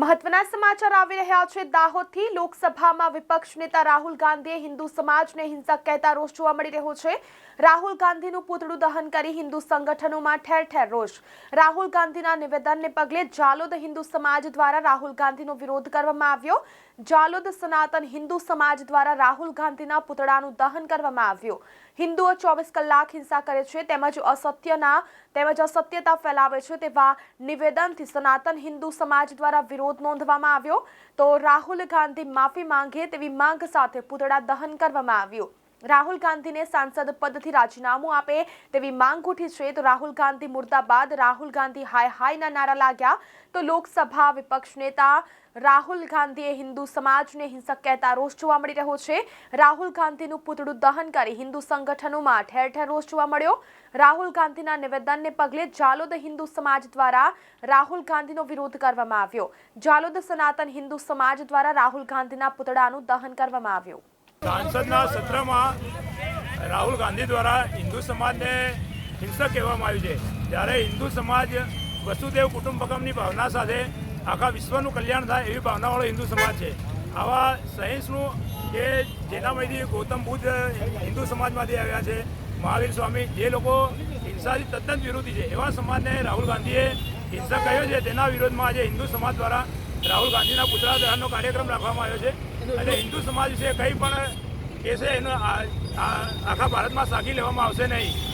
મહત્વના સમાચાર આવી રહ્યા છે. દાહોદથી લોકસભામાં વિપક્ષ નેતા રાહુલ ગાંધીએ હિન્દુ સમાજને હિંસક કહેતા રોષ જોવા મળી રહ્યો છે. રાહુલ ગાંધીનું પૂતળું દહન કરી હિન્દુ સંગઠનોમાં ઠેર ઠેર રોષ. રાહુલ ગાંધીના નિવેદનને પગલે જાલોદ હિન્દુ સમાજ દ્વારા રાહુલ ગાંધીનો વિરોધ કરવામાં આવ્યો. જાલોદ સનાતન હિન્દુ સમાજ દ્વારા રાહુલ ગાંધીના પૂતળાનું દહન કરવામાં આવ્યું. હિન્દુઓ ચોવીસ કલાક હિંસા કરે છે, તેમજ અસત્યના, તેમજ અસત્યતા ફેલાવે છે તેવા નિવેદનથી સનાતન હિન્દુ સમાજ દ્વારા વિરોધ નોંધવામાં આવ્યો. તો રાહુલ ગાંધી માફી માંગે તેવી માંગ સાથે પૂતળા દહન કરવામાં આવ્યું. રાહુલ ગાંધીને સાંસદ પદથી રાજીનામું આપે તેવી માંગ ઉઠી છે તો રાહુલ ગાંધી મુર્દાબાદ રાહુલ ગાંધી હાય હાયના નારા લાગ્યા. તો લોકસભા વિપક્ષ નેતા રાહુલ ગાંધીએ હિન્દુ સમાજને હિંસક કહેતા રોષ જોવા મળી રહ્યો છે. રાહુલ ગાંધીનું પૂતળું દહન કરી હિન્દુ સંગઠનોમાં ઠેર ઠેર રોષ જોવા મળ્યો. રાહુલ ગાંધીના નિવેદનને પગલે જાલોદ હિન્દુ સમાજ દ્વારા રાહુલ ગાંધીનો વિરોધ કરવામાં આવ્યો. જાલોદ સનાતન હિન્દુ સમાજ દ્વારા રાહુલ ગાંધીના પૂતળાનું દહન કરવામાં આવ્યું. સાંસદના સત્રમાં રાહુલ ગાંધી દ્વારા હિન્દુ સમાજને હિંસક કહેવામાં આવ્યું છે. જ્યારે હિન્દુ સમાજ વસુદેવ કુટુંબકમની ભાવના સાથે આખા વિશ્વનું કલ્યાણ થાય એવી ભાવનાવાળો હિન્દુ સમાજ છે. આવા સહિષ્ણુ કે જેનામાંથી ગૌતમ બુદ્ધ હિન્દુ સમાજમાંથી આવ્યા છે, મહાવીર સ્વામી, જે લોકો હિંસાથી તદ્દન વિરોધી છે, એવા સમાજને રાહુલ ગાંધીએ હિંસા કહ્યો છે. તેના વિરોધમાં આજે હિન્દુ સમાજ દ્વારા રાહુલ ગાંધીના પુતળા દહનનો કાર્યક્રમ રાખવામાં આવ્યો છે. અને હિન્દુ સમાજ વિશે કંઈ પણ કહેશે, એનો આ- આ- આખા ભારતમાં સાગી લેવામાં આવશે નહીં.